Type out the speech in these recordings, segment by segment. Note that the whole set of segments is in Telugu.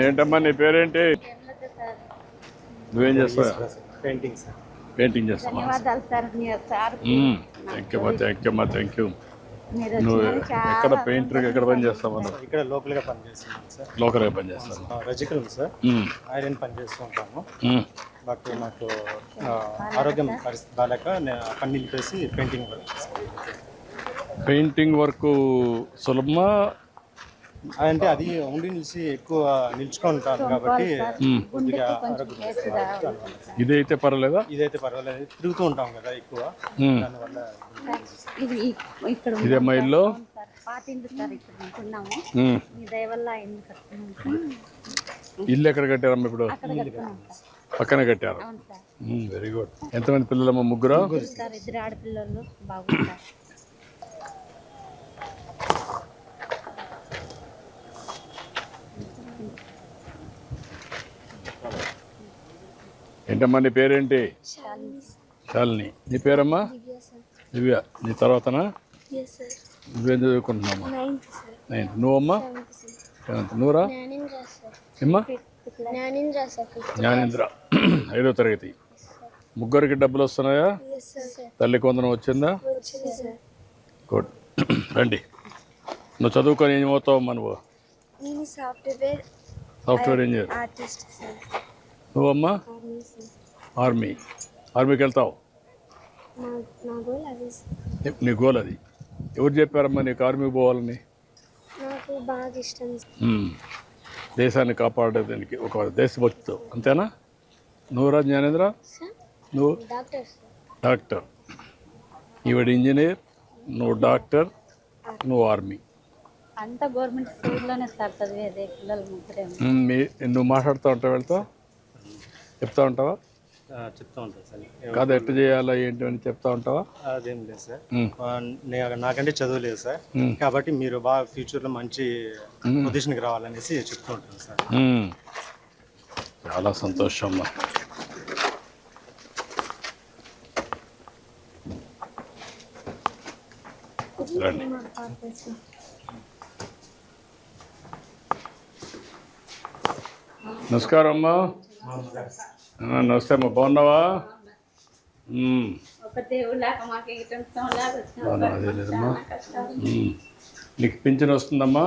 ఏంటమ్మా నీ పేరేంటి? నువ్వేం చేస్తావు? పెయింటింగ్ సార్ పెయింటింగ్ చేస్తావా థ్యాంక్ యూ అమ్మా థ్యాంక్ యూ అమ్మా థ్యాంక్ యూ నువ్వు ఎక్కడ పెయింటర్ ఎక్కడ పని చేస్తావు ఇక్కడ లోకల్గా పనిచేస్తున్నాం సార్ లోకల్గా పని చేస్తాను ఆ, రజికల్ సార్. ఐరన్ పని చేస్తూ ఉంటాము. బట్ నాకు ఆరోగ్యం పరిస్థితి బాగాలేక నేను పని నిలిపేసి పెయింటింగ్. పెయింటింగ్ వర్క్ సులభమా? అంటే అది ఉండి నిలిచి ఎక్కువ నిల్చుకొని ఉంటాను కాబట్టి కొద్దిగా ఇదైతే పర్వాలేదా? ఇదైతే పర్వాలేదు. తిరుగుతూ ఉంటాం కదా ఎక్కువ. దానివల్ల ఇది మా ఇల్లు? ఇల్లు ఎక్కడ కట్టారమ్మా ఇప్పుడు? పక్కనే కట్టారు. అవును సార్. వెరీ గుడ్ ఎంతమంది పిల్లలమ్మా? ముగ్గురు? ఇద్దరు ఆడపిల్లలు బాగుంటారు ఏంటమ్మా నీ పేరేంటి? శాలిని. నీ పేరమ్మా? దివ్య నీ తర్వాతనా? నువ్వేం చదువుకుంటున్నామా నైన్త్ నువ్వమ్మా? సెవెంత్ నువ్వురా? ఏమ్మా? జ్ఞానేంద్ర ఐదో తరగతి. ముగ్గురికి డబ్బులు వస్తున్నాయా? తల్లి కొందరం వచ్చిందా? గుడ్. రండి. నువ్వు చదువుకొని ఏం అవుతావమ్మా నువ్వు? Software software engineer. నువ్వమ్మా? Army sir army ఆర్మీకి వెళ్తావు నా నా గోల్ అదే సార్ నీ గోల్ అది ఎవరు చెప్పారమ్మా నీకు ఆర్మీకి పోవాలని నాకు బాగా ఇష్టం సార్ మ్మ్. దేశాన్ని కాపాడేదానికి ఒక దేశభక్తితో అంతేనా నువ్వురా జ్ఞానేంద్ర సార్ నువ్వు డాక్టర్ సార్ డాక్టర్ ఈవిడ ఇంజనీర్ నువ్వు డాక్టర్ నువ్వు ఆర్మీ అంతా గవర్నమెంట్ స్కూల్లోనే సార్ చదివేది పిల్లలు ముగ్గురేమో మ్మ్. మీ నువ్వు మాట్లాడుతూ ఉంటావు వెళ్తావు చెప్తా ఉంటావా? చెప్తా ఉంటాను సార్. కాదు ఎట్లా చేయాలా ఏంటి అని చెప్తా ఉంటావా? అదేం లేదు సార్. నే- నాకంటే చదువు లేదు సార్. కాబట్టి మీరు బాగా ఫ్యూచర్లో మంచి పొజిషన్కి రావాలనేసి చెప్తూ ఉంటాను సార్. మ్మ్. చాలా సంతోషం అమ్మా. రండి. నమస్కారం అమ్మా. నమస్తే అమ్మా బాగున్నావా. నీకు పింఛన్ వస్తుందమ్మా?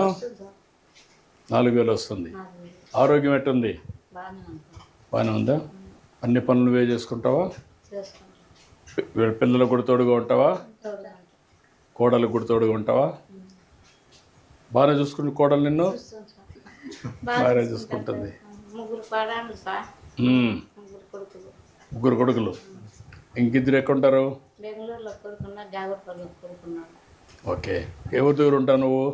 నాలుగు వేలు వస్తుంది. ఆరోగ్యం ఎట్టుంది? బాగానే ఉందా. అన్ని పనులు నువ్వే చేసుకుంటావా? పిల్లలకు కూడా తోడుగా ఉంటావా? కోడలకు కూడా తోడుగా ఉంటావా? బాగానే చూసుకుంటు కోడలు నిన్ను? బాగానే చూసుకుంటుంది. ముగ్గురు కొడుకులు. ఇంకిద్దరు ఎక్కడుంటారు? ఓకే. ఎవరి దగ్గర ఉంటావు నువ్వు?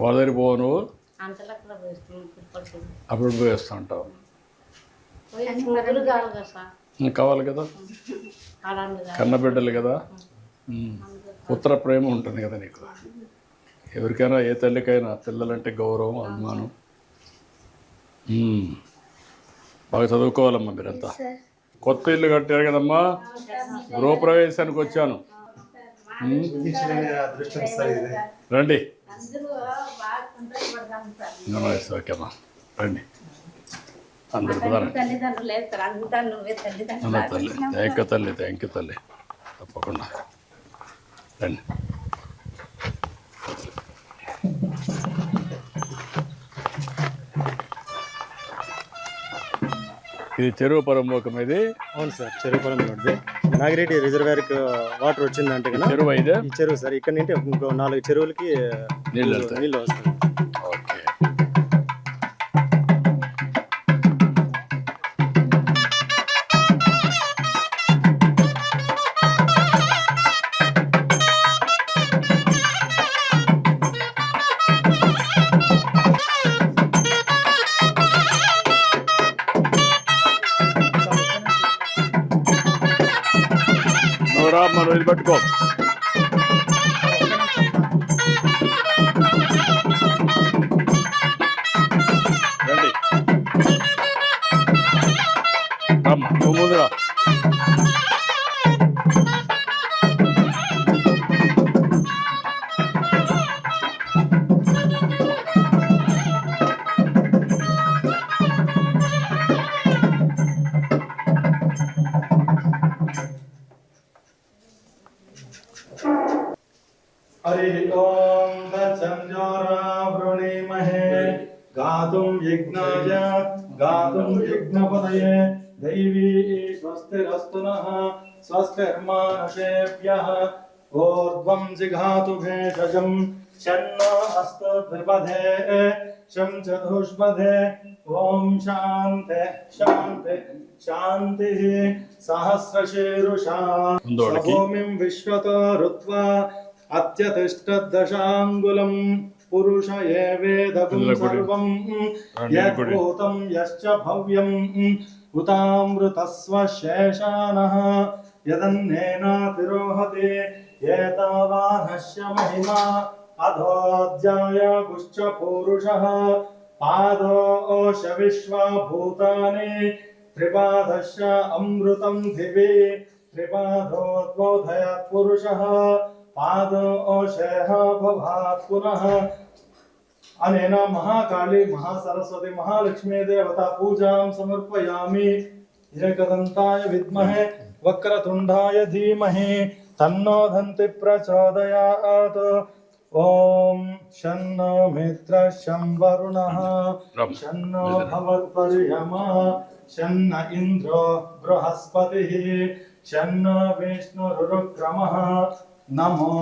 వాళ్ళ దగ్గర పోవు నువ్వు? అప్పుడు పోయి వస్తూ ఉంటావు కావాలి కదా కన్నబిడ్డలు కదా. పుత్ర ప్రేమ ఉంటుంది కదా నీకు. ఎవరికైనా ఏ తల్లికైనా పిల్లలంటే గౌరవం అభిమానం. బాగా చదువుకోవాలమ్మా మీరంతా. కొత్త ఇల్లు కట్టారు కదమ్మా? గృహప్రవేశానికి వచ్చాను. రండి. ఓకేమ్మా రండి. అందరు తల్లి థ్యాంక్ యూ తల్లి థ్యాంక్ యూ తల్లి. తప్పకుండా. రండి. ఇది చెరువు పరంబోకం ఇది. అవును సార్ చెరువు ఉంది నాగిరెడ్డి రిజర్వేర్కి వాటర్ వచ్చిందంటే చెరువు ఇదే చెరువు సార్ ఇక్కడ నుండి ఇంకో నాలుగు చెరువులకి నీళ్ళు నీళ్ళు వస్తాయి. వదిలిపెట్టుకో जिघातु भेषजम् शन्नो हस्तभिर्वधे शं चतुष्पधे ॐ शान्ते शान्ते शान्तिः सहस्रशीरुषा भूमिं विश्वतो रुत्वा अत्यतिष्ठद्दशाङ्गुलम् पुरुष एवेदगुं सर्वं यद्भूतं यश्च भव्यम् उतामृतस्व शेषानः यदन्नेनातिरोहते एतावानस्य महिमा। अधोऽध्यायगुश्च पूरुषः। पादोश विश्वभूतानि त्रिपाधस्य अमृतं दिवि। पुरुषः पुनः अनेन महाकाली, महासरस्वती महालक्ष्मी देवता पूजां समर्पयामि। हिरकदन्ताय विद्महे, वक्रतुण्डाय धीमहि। तन्नोधन्ति प्रचोदयात्। ॐ शन्नो मित्र शं वरुणः शन्नो भवत्पर्यमा। शन्न इन्द्रो बृहस्पतिः। शन्नो विष्णुरुक्रमः नमो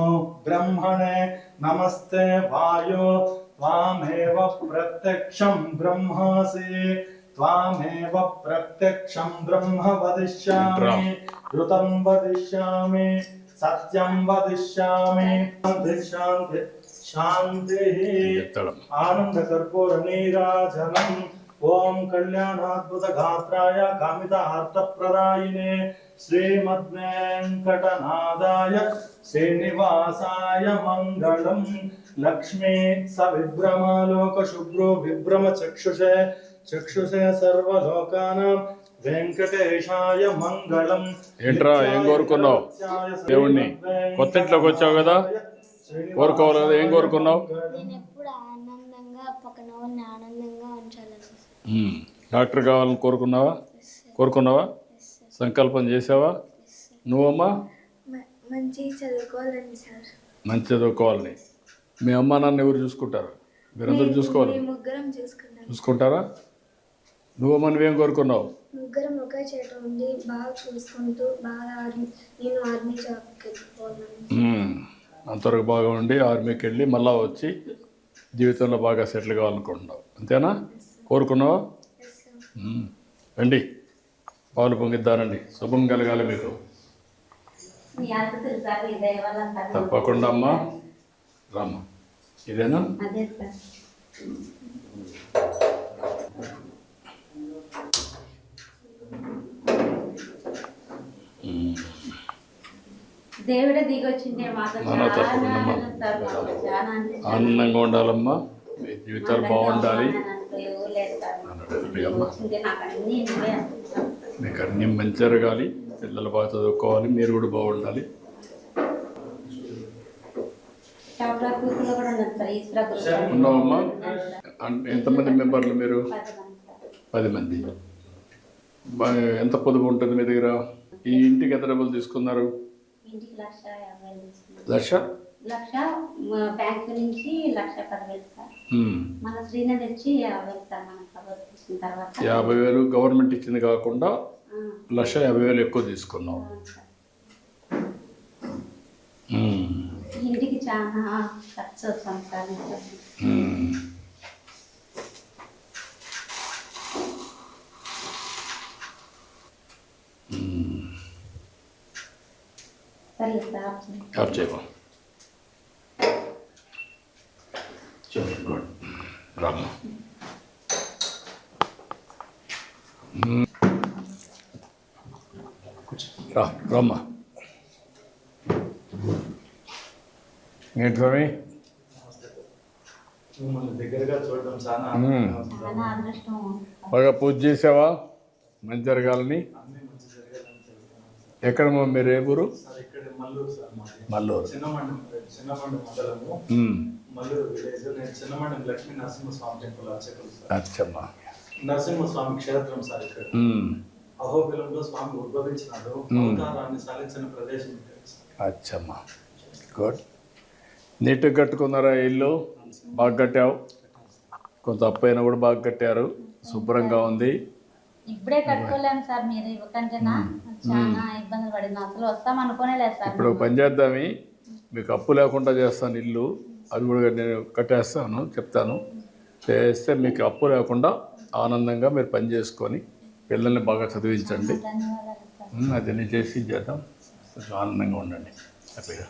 ब्रह्मणे नमस्ते वायो। त्वामेव प्रत्यक्षं ब्रह्मासि। त्वामेव प्रत्यक्षं ब्रह्म वदिष्यामि। ऋतं वदिष्यामि। సత్యం వదిష్యామి శాంతి శాంతి ఆనంద కర్పూర నీరాజనం ఓం కళ్యాణాద్భుత గాత్రాయ కామిత అర్థప్రదాయినే శ్రీమద్వేంకటనాదాయ శ్రీనివాసాయ మంగళం లక్ష్మీ సవిభ్రమాలోక శుభ్రో విభ్రమ చక్షుషే చక్షుషే సర్వలోకానాం వెంకటేశాయ మంగళం. ఏంట్రా, ఏం కోరుకున్నావు? దేవుణ్ణి. కొత్త ఇంట్లోకి వచ్చావు కదా? కోరుకోవాలి కదా, ఏం కోరుకున్నావు? డాక్టర్ కావాలని కోరుకున్నావా? కోరుకున్నావా? సంకల్పం చేసావా? నువ్వమ్మా? మంచిగా చదువుకోవాలని సార్ మంచి చదువుకోవాలని. మీ అమ్మ నాన్న ఎవరు చూసుకుంటారు? మీరందరూ చూసుకోవాలి. చూసుకుంటారా? నువ్వమ్మ నువ్వేం కోరుకున్నావు? ముగ్గురం ఒకే చేట ఉండి బాగా చూసుకుంటూ బాగా ఆర్మీ నేను ఆర్మీ జాబ్కి వెళ్ళిపోవాలని. అంతవరకు బాగా ఉండి ఆర్మీకి వెళ్ళి మళ్ళా వచ్చి జీవితంలో బాగా సెటిల్ కావాలనుకుంటున్నావు. అంతేనా? కోరుకున్నావా. రండి. పాలు పొంగిద్దానండి. శుభం కలగాలి మీకు. తప్పకుండా అమ్మా. రామ్మ. ఇదేనా అదే సార్ దేవుడే మాతో ఆనందంగా ఉండాలమ్మా. మీ జీవితాలు బాగుండాలి. మాకు. అన్నీ మంచి జరగాలి. పిల్లలు బాగా చదువుకోవాలి. మీరు కూడా బాగుండాలి. ఉన్నావమ్మా? ఎంతమంది మెంబర్లు మీరు? పది మంది. ఎంత పొదుపు ఉంటుంది మీ దగ్గర? ఈ ఇంటికి ఎంత డబ్బులు తీసుకున్నారు? ఇంటికి లక్ష యాభై తీసుకున్నాం. లక్ష? లక్ష బ్యాంక్ నుంచి లక్ష పదివేలు సార్. ఉమ్. మన శ్రీనది వచ్చి యాభై సార్ మన తర్వాత. యాభై వేలు గవర్నమెంట్ ఇచ్చింది కాకుండా లక్ష యాభై వేలు ఎక్కువ. ఉమ్. ఇంటికి చాలా ఖర్చు సార్ ఇంట్లో. ఉమ్. సరే సార్ ఆఫ్ గుడ్ రామ్మా మ్మ్. రా రమ్మా ఏంటి స్వామి బాగా పూజ చేసావా మంచి జరగాలని. ఎక్కడ మీరు ఏ ఊరు మల్లూరు అచ్చమ్మా. నరసింహస్వామి క్షేత్రం సార్ ఇక్కడ. అహోబిలంలో స్వామి ఉద్భవించినాడు. అవతారాన్ని సాధించిన ప్రదేశం ఇక్కడ సార్. అచ్చమ్మా. గుడ్. నీట్గా కట్టుకున్నారా ఇల్లు? బాగా కట్టావు. కొంత అప్పు అయినా కూడా బాగా కట్టారు. శుభ్రంగా ఉంది. ఇప్పుడే కట్టుకోలేము సార్ మీరు ఇవ్వకంటేనా? చాలా ఇబ్బందులు పడింది. అసలు వస్తాం అనుకోనే లేదు సార్ ఇప్పుడు పని చేద్దామి. మీకు అప్పు లేకుండా చేస్తాను ఇల్లు. అది కూడా నేను కట్టేస్తాను చెప్తాను. చేస్తే మీకు అప్పు లేకుండా ఆనందంగా మీరు పని చేసుకొని పిల్లల్ని బాగా చదివించండి. అదన్నీ చేసి చేద్దాం. కొంచెం ఆనందంగా ఉండండి. హ్యాపీగా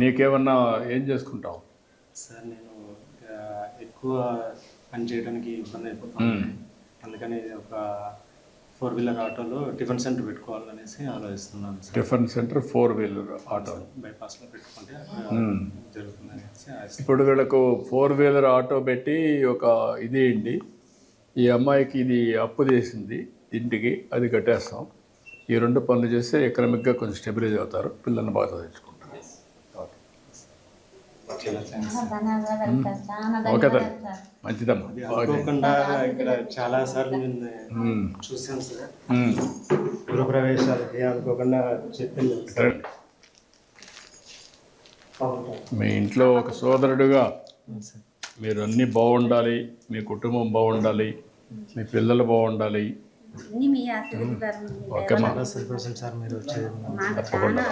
నీకేమన్నా ఏం చేసుకుంటావు? సార్ నేను ఎక్కువ పని చేయడానికి ఇబ్బంది అయిపోతుంది. అందుకని ఒక ఫోర్ వీలర్ ఆటోలో టిఫిన్ సెంటర్ పెట్టుకోవాలనేసి ఆలోచిస్తున్నాను sir. Tiffin centre four wheeler auto. బైపాస్లో పెట్టుకుంటే జరుగుతుందనేసి. ఇప్పుడు వీళ్ళకు ఫోర్ వీలర్ ఆటో పెట్టి ఒక ఇది ఏంటి ఈ అమ్మాయికి ఇది అప్పు చేసింది ఇంటికి అది కట్టేస్తాం. ఈ రెండు పనులు చేస్తే ఎకనామిక్గా కొంచెం స్టెబిలైజ్ అవుతారు పిల్లల్ని బాగా చదివించుకుంటారు చాలా థ్యాంక్స్ చాలా ధన్యవాదాలు సార్ చాలా ఓకే మంచిదమ్మా. బాగా అనుకోకుండా ఇక్కడ చాలా సార్లు నేను చూశాను సార్. గృహప్రవేశాలకి అనుకోకుండా చెప్పింది. మీ ఇంట్లో ఒక సోదరుడుగా మీరు అన్నీ బాగుండాలి మీ కుటుంబం బాగుండాలి మీ పిల్లలు బాగుండాలి అన్ని మీ ఆశీర్వాదం సంతోషం సార్ మీరు వచ్చేది మాకు చాలా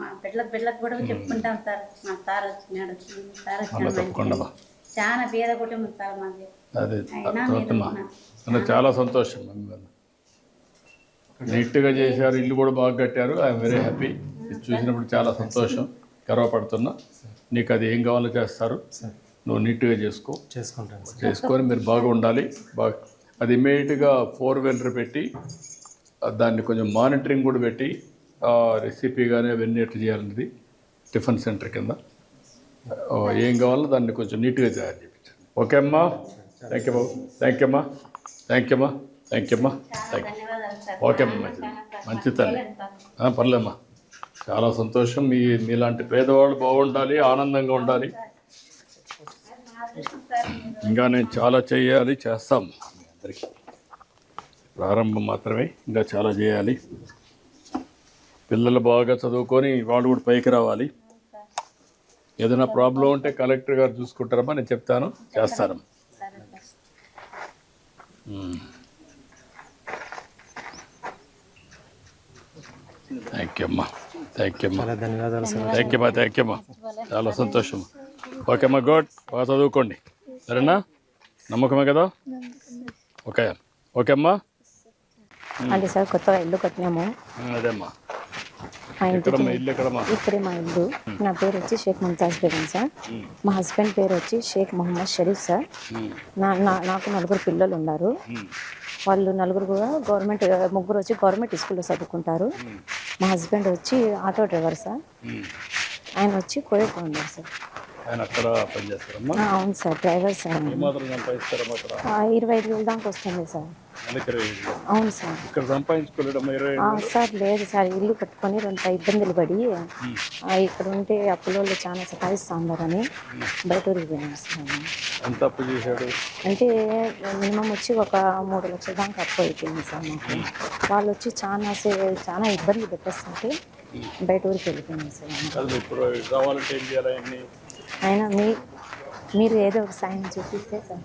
మా బిడ్డలకు బిడ్డలకు కూడా చెప్పుకుంటాం సార్. మా సార్ వచ్చినాడు సార్ అమ్మ వచ్చినాడు తప్పకుండా. చాలా పేద కుటుంబం సార్ మాది. అదే అయినా చూద్దమ్మా మీరు అన్న చాలా సంతోషం నీట్గా చేశారు ఇల్లు కూడా బాగా కట్టారు. ఐఎమ్ వెరీ హ్యాపీ ఇది చూసినప్పుడు చాలా సంతోషం గర్వపడుతున్నా. నీకు అది ఏం కావాలో చేస్తారు. నువ్వు నీట్గా చేసుకో. చేసుకుంటాను చేసుకొని మీరు బాగా ఉండాలి. బాగా అది ఇమీడియట్గా ఫోర్ వీలర్ పెట్టి దాన్ని కొంచెం మానిటరింగ్ కూడా పెట్టి రెసిపీ కానీ అవన్నీ ఎట్లా చేయాలన్నది టిఫిన్ సెంటర్ కింద. ఏం కావాలో దాన్ని కొంచెం నీట్గా తయారు చేయించండి ఓకే అమ్మా? థ్యాంక్ యూ బాబు. థ్యాంక్ యూ అమ్మా. థ్యాంక్ యూ అమ్మా. థ్యాంక్ యూ అమ్మా. థ్యాంక్ యూ ఓకే అమ్మా మంచిది. మంచి తల్లి. పర్లేమ్మా చాలా సంతోషం. మీ మీలాంటి పేదవాళ్ళు బాగుండాలి ఆనందంగా ఉండాలి. ఇంకా నేను చాలా చేయాలి చేస్తాం. మీ అందరికీ. ప్రారంభం మాత్రమే ఇంకా చాలా చేయాలి. పిల్లలు బాగా చదువుకొని వాళ్ళు కూడా పైకి రావాలి. ఏదైనా ప్రాబ్లం ఉంటే కలెక్టర్ గారు చూసుకుంటారమ్మా నేను చెప్తాను. చేస్తాను. థ్యాంక్ యూ అమ్మా. థ్యాంక్ యూ అమ్మా. చాలా ధన్యవాదాలు సార్. థ్యాంక్ యూ అమ్మా థ్యాంక్ యూ అమ్మా. చాలా సంతోషం. ఓకే అమ్మా గుడ్ బాగా చదువుకోండి. సరేనా? నమ్మకమే కదా? ఓకే. ఓకే అమ్మా అంటే సార్ కొత్తగా ఇల్లు కట్టినాము. అదేమ్మా. మా ఇంటికి ఎక్కడమ్మా ఇల్లు ఎక్కడమ్మా? ఇక్కడే మా ఇల్లు. నా పేరు వచ్చి షేక్ ముంతాజ్ బేగం సార్. మా హస్బెండ్ పేరు వచ్చి షేక్ మొహమ్మద్ షరీఫ్ సార్. నా నా- నాకు నలుగురు పిల్లలు ఉన్నారు. వాళ్ళు నలుగురు కూడా గవర్నమెంట్ ముగ్గురు వచ్చి గవర్నమెంట్ స్కూల్లో చదువుకుంటారు. మా హస్బెండ్ వచ్చి ఆటో డ్రైవర్ సార్. ఆయన వచ్చి కోయట్ ఉన్నారు సార్. ఆయన అక్కడ పనిచేస్తారమ్మా? అవును సార్ డ్రైవర్ సార్. ఏమాత్రం సంపాదిస్తారమ్మా అక్కడ? ఇరవై ఐదు వేలు దాకా వస్తుంది సార్. నెలకి ఇరవై ఐదు వేలు. అవును సార్. ఇక్కడ సంపాదించుకోలేడమ్మా ఇరవై ఆ, సార్ లేదు సార్ ఇల్లు కట్టుకొని రెండు ఇబ్బందులు పడి ఆ, ఇక్కడ ఉంటే అప్పులోళ్ళు చాలా సతాయిస్తా ఉన్నారని బయట ఊరికి పోయినాం సార్ ఎంత అప్పు చేశాడు? అంటే మినిమం వచ్చి ఒక మూడు లక్షల దాకా అప్పు అయిపోయింది సార్ మాకు. వాళ్ళు వచ్చి చాలా సే చాలా ఇబ్బంది పెట్టేస్తుంటే బయట ఊరికి వెళ్ళిపోయింది సార్. కాదు ఇప్పుడు రావాలంటే ఏం చేయాలి ఆయన్ని? అయినా మీ మీరు ఏదో ఒక సాయం చూపిస్తే సార్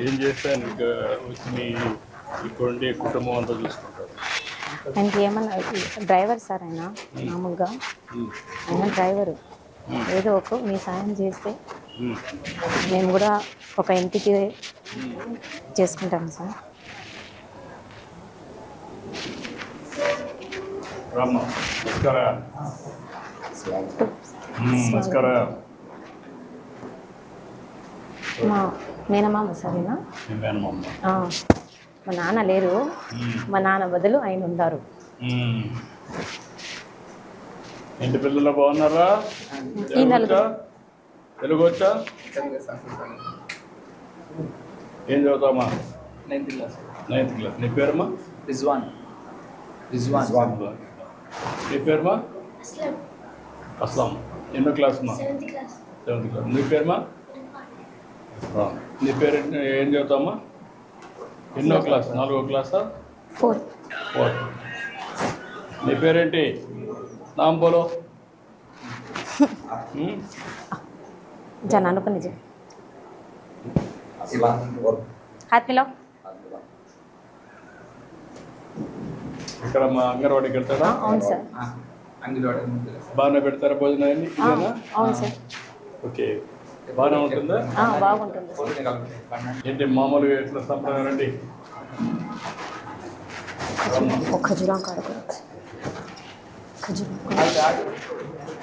ఏం చేస్తే వచ్చి కుటుంబం అంతా చూసుకుంటారు. ఆయనకి ఏమన్నా డ్రైవర్ సార్ ఆయన మామూలుగా ఆయన డ్రైవరు ఏదో ఒక మీ సాయం చేస్తే మేము కూడా ఒక ఇంటికి చేసుకుంటాం సార్. రామ్మా నమస్కార. నమస్కార మా మేనమామ సరేనా? మీ మేనమామ. ఆ, మా నాన్న లేరు. మా నాన్న బదులు ఆయన ఉన్నారు. ఇంటి పిల్లలు బాగున్నారా? ఈ తెలుగు. వచ్చా? తెలుగు వచ్చా ఏం చదువుతామా నైన్త్ క్లాస్ నైన్త్ క్లాస్ నీ పేరుమా రిజ్వాన్ రిజ్వాన్ నీ పేరుమా అస్లం. అస్లాం. ఎన్నో క్లాస్ మా? సెవెంత్ క్లాస్ నీ పేరుమా నీ పేరు ఏం చదువుతామా ఎన్నో క్లాస్? నాలుగో క్లాసా ఫోర్త్ ఫోర్త్ నీ పేరేంటి? నామ్ బోలో. జనాను పని హాత్ ఇక్కడ మా అంగన్వాడీకి వెళ్తాడా? అవును సార్. అందులో బాగానే పెడతారా భోజనాన్ని అవును సార్ ఓకే బాగానే ఉంటుందా బాగుంటుంది ఏంటి మామూలుగా ఎట్లా సంప్రదాయండి ఖజురా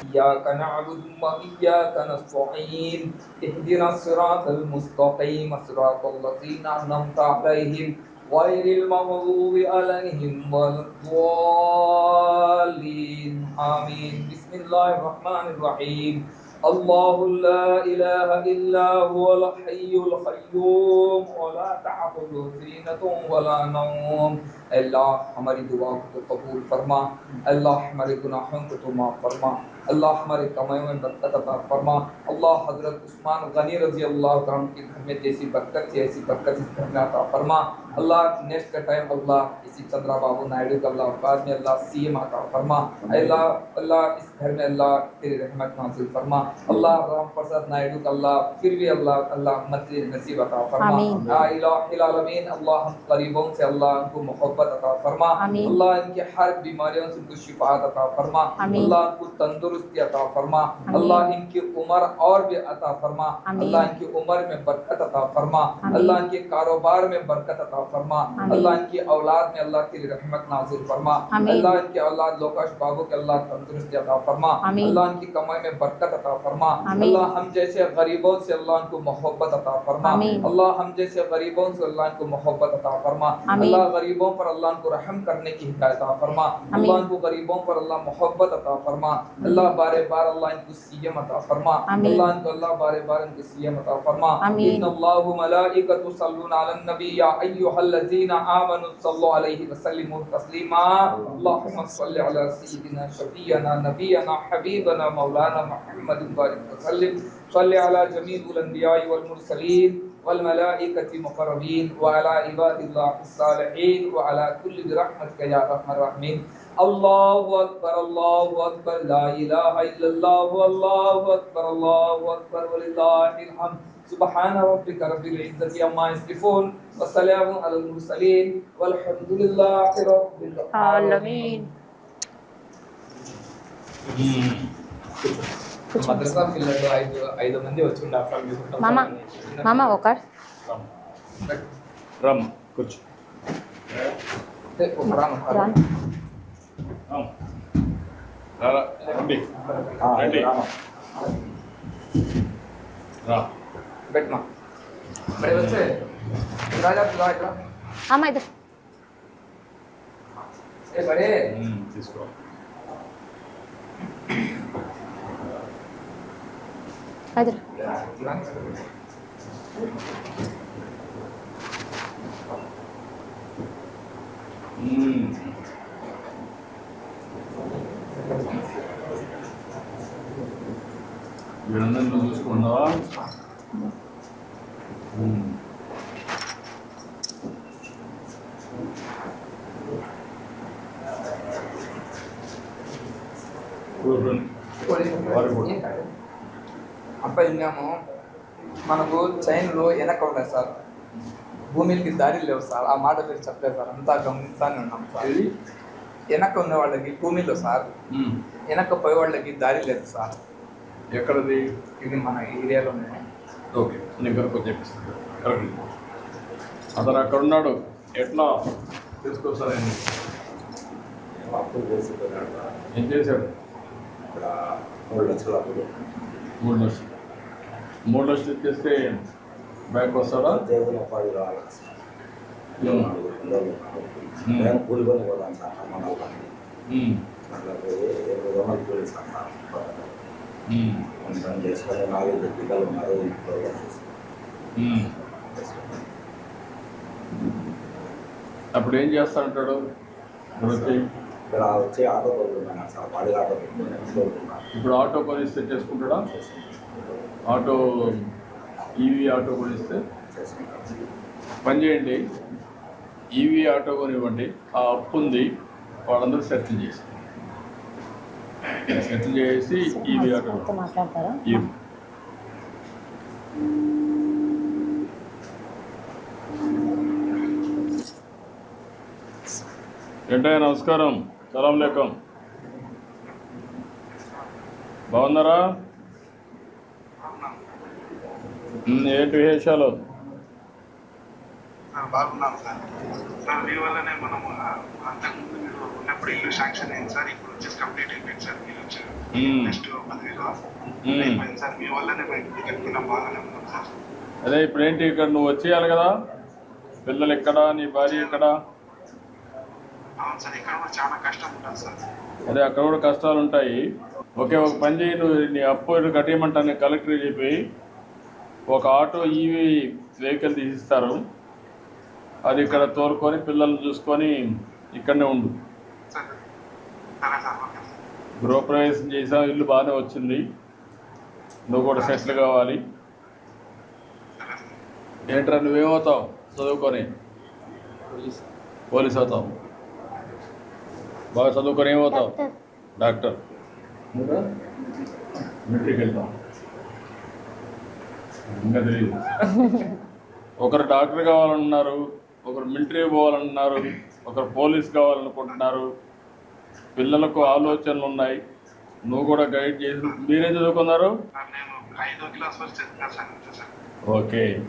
إياك نعبد وإياك نستعين اهدنا الصراط المستقيم صراط الذين أنعمت عليهم غير المغضوب عليهم ولا الضالين. آمين. بسم الله الرحمن الرحيم. الله لا إله إلا هو الحي القيوم. ولا تعبد سینت ولا نوم. اللہ ہماری دعا کو قبول فرما. اللہ ہمارے گناہوں کو تو معاف فرما. अल्लाह हमारे कमाइयों में बरकत अता फरमा। अल्लाह हज़रत उस्मान गनी रज़ी अल्लाह तआला के घर में जैसी बरकत थी ऐसी बरकत इस घर में अता फरमा। अल्लाह नेक्स्ट का टाइम अल्लाह इसी चंद्रा बाबू नायडू का अल्लाह बाद में अल्लाह सीएम अता फरमा। अल्लाह अल्लाह इस घर में अल्लाह तेरी रहमत नाजिल फरमा। अल्लाह राम प्रसाद नायडू का अल्लाह फिर भी अल्लाह अल्लाह मत नसीब अता फरमा। आमीन। या इलाहिल आलमीन अल्लाह हम गरीबों से अल्लाह उनको मोहब्बत अता फरमा। अल्लाह इनके हर बीमारियों से उनको शिफात अता फरमा। अल्लाह इनको तंदुरुस्ती अता फरमा अल्लाह इनकी उम्र और भी अता फरमा अल्लाह इनकी उम्र में बरकत अता फरमा अल्लाह इनके कारोबार में बरकत अता फरमा अल्लाह इनकी औलाद में अल्लाह तेरी रहमत नाजिल फरमा अल्लाह इनके औलाद लोकाश बाबू के अल्लाह तंदुरुस्ती अता फरमा अल्लाह इनकी कमाई में बरकत अता फरमा अल्लाह हम जैसे गरीबों से अल्लाह इनको मोहब्बत अता फरमा अल्लाह हम जैसे गरीबों से अल्लाह इनको मोहब्बत अता फरमा अल्लाह गरीबों पर अल्लाह इनको रहम करने की हिदायत अता फरमा अल्लाह इनको गरीबों पर अल्लाह मोहब्बत अता फरमा अल्लाह बारे बार अल्लाह इनको सीएम अता फरमा आमीन। अल्लाह इनको अल्लाह बारे बार इनको सीएम अता फरमा आमीन। इन अल्लाह मलाइकतु सल्लूना अलन नबी या अय्युहल्लज़ीना आमनु सल्लु अलैहि वसल्लिमु तस्लीमा अल्लाहुम्मा सल्लि अला सय्यिदिना शफीना नबीना हबीबना मौलाना मुहम्मद बारिक वसल्लिम सल्लि अला जमीउल अंबिया वल मुरसलीन والملائكة مقربين وعلى عباد الله الصالحين وعلى كل برحمتك يا أرحم الراحمين الله أكبر الله أكبر لا إله إلا الله الله أكبر الله أكبر ولله الحمد سبحان ربك رب العزة عما يصفون وسلام على المرسلين والحمد لله رب العالمين మద్రసా పిల్లలు ఐదు ఐదు మంది వచ్చి ఉండాలి మామ మామ ఒక రమ్ కూర్చో రాను రాను రమ్. రండి రండి రా పెట్టమా మరి వచ్చే రాజా రా ఇట్లా అమ్మా ఇది ఏ బడే తీసుకో అదర్ Mm. వీళ్ళందరినీ చూసుకున్నావా. అబ్బాయి మేము మనకు చైన్లో వెనక ఉన్నాయి సార్. భూమికి దారి లేవు సార్. ఆ మాట మీరు చెప్పలేదు సార్. అంతా గమనిస్తానే ఉన్నాం సార్? వెనక ఉన్న వాళ్ళకి భూమిలో సార్. వెనక పోయే వాళ్ళకి దారి లేదు సార్. ఎక్కడది? ఇది మన ఏరియాలోనే. ఓకే నేను కనుక చెప్పిస్తాను. కరెక్ట్. అతను అక్కడ ఉన్నాడు. ఎట్లా? తీసుకొస్తానండి. ఏం చేశాడు? మూడు లక్షలు మూడు లక్షలు. ఇచ్చేస్తే బ్యాంక్ వస్తాడా? సార్ మన ఉమ్. అట్లా పోయి ఇరవై రోజులు కూలి సార్. కొంచెం చేసుకొని నాలుగు పిల్లలు ఉన్నారు ఇంట్లో ఉమ్. అప్పుడు ఏం ఇప్పుడు వచ్చి ఇక్కడ వచ్చి ఆటో కొడుతున్నాను సార్ ఆటో ఇప్పుడు ఆటో కొనిస్తే చేసుకుంటాడా? ఆటో ఈవీ ఆటో కొనిస్తే? పని చేయండి. ఈవీ ఆటో కొనివ్వండి. ఆ అప్పు ఉంది వాళ్ళందరూ సెటిల్ చేసి సెటిల్ చేసి ఇవి మాట్లాడతారా? ఏంటయ్య నమస్కారం. సలాం లేకం బాగున్నారా? ఏంటి విశేషాలు? ఆ, బాగున్నాను సార్. సార్ మీ వల్లనే మనము అంతకుముందు మీరు ఉన్నప్పుడు ఇల్లు శాంక్షన్ అయింది సార్ ఇప్పుడు వచ్చేసి కంప్లీట్ అయిపోయింది సార్ మీరు వచ్చారు. నెక్స్ట్ పదివేలు. అయిపోయింది సార్ మీ వల్లనే మేము ఇల్లు కట్టుకున్నాం బాగానే ఉన్నాం సార్. అదే ఇప్పుడు ఏంటి ఇక్కడ నువ్వు వచ్చేయాలి కదా? పిల్లలు ఎక్కడ? నీ భార్య ఎక్కడ? అవును సార్ ఇక్కడ కూడా చాలా కష్టం ఉంటుంది సార్. అదే అక్కడ కూడా కష్టాలు ఉంటాయి. ఓకే ఒక పని చేయి నువ్వు నీ అప్పు కట్టేయమంటాను కలెక్టర్ చెప్పి ఒక ఆటో ఈవీ వెహికల్ తీసిస్తారు. అది ఇక్కడ తోలుకొని పిల్లల్ని చూసుకొని ఇక్కడనే ఉండు సార్ సరే సార్ ఓకే సార్ గృహప్రవేశం చేసావు ఇల్లు బాగానే వచ్చింది. నువ్వు కూడా సెటిల్ కావాలి. ఏంట్రా నువ్వేమవుతావు చదువుకొని. పోలీస్. అవుతావు. బాగా చదువుకొని ఏమవుతావు డాక్టర్. మిలిటరీకి వెళ్తాం. ఇంకా తెలియదు. ఒకరు డాక్టర్ కావాలన్నారు ఒకరు మిలిటరీ పోవాలన్నారు ఒకరు పోలీస్ కావాలనుకుంటున్నారు. పిల్లలకు ఆలోచనలు ఉన్నాయి. నువ్వు కూడా గైడ్ చేసి మీరేం చదువుకున్నారు? ఓకే.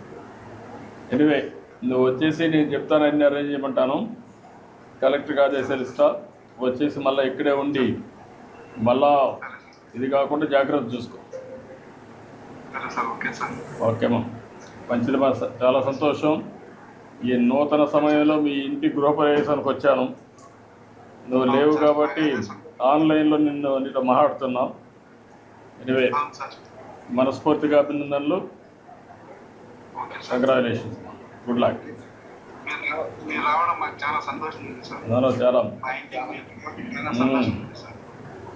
ఎనివే నువ్వు వచ్చేసి నేను చెప్తాను అన్ని అరేంజ్ చేయమంటాను. కలెక్టర్కి ఆదేశాలు ఇస్తా. వచ్చేసి మళ్ళీ ఇక్కడే ఉండి మళ్ళా ఇది కాకుండా జాగ్రత్త చూసుకో. సరే సార్ ఓకే సార్. ఓకేమా మంచిదమ్మా స- చాలా సంతోషం. ఈ నూతన సమయంలో మీ ఇంటి గృహప్రవేశానికి వచ్చాను. నువ్వు లేవు కాబట్టి ఆన్లైన్లో నిన్ను నీతో మాట్లాడుతున్నాం. ఎనివే మనస్ఫూర్తిగా అభినందనలు. కంగ్రాచులేషన్స్ గుడ్ లక్ మీరు మీరు రావడం మాకు చాలా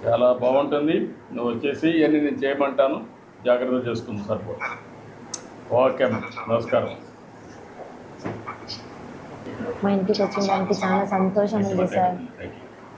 చాలా. బాగుంటుంది. నువ్వు వచ్చేసి ఇవన్నీ నేను చేయమంటాను. జాగ్రత్త చేసుకుంది సరిపో సరే. ఓకే అమ్మా. నమస్కారం. మా ఇంటికి వచ్చిన దానికి చాలా సంతోషం ఉంది sir.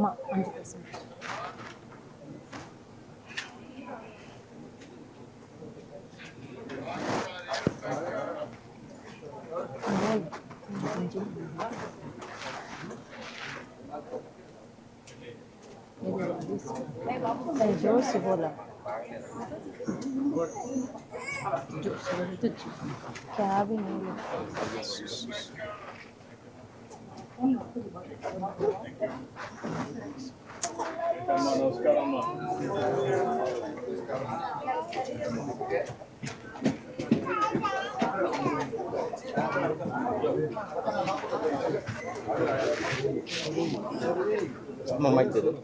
uma antidepressiva. Que abre, né? meu Deus. Um, dois, três. まあ、参ってる。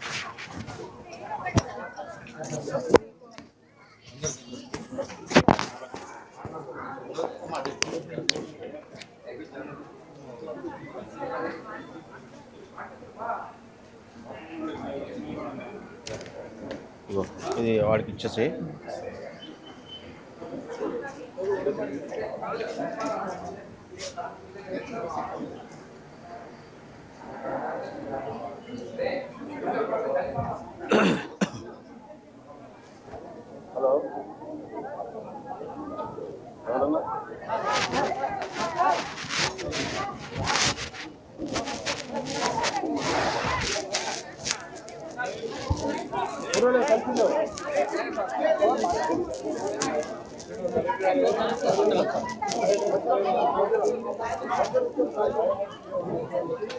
ఇది వాడికి ఇచ్చేసి. Hello Thank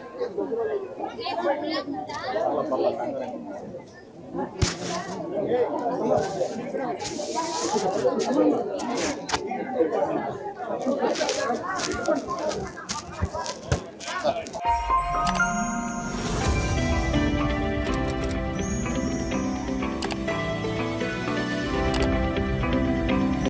you.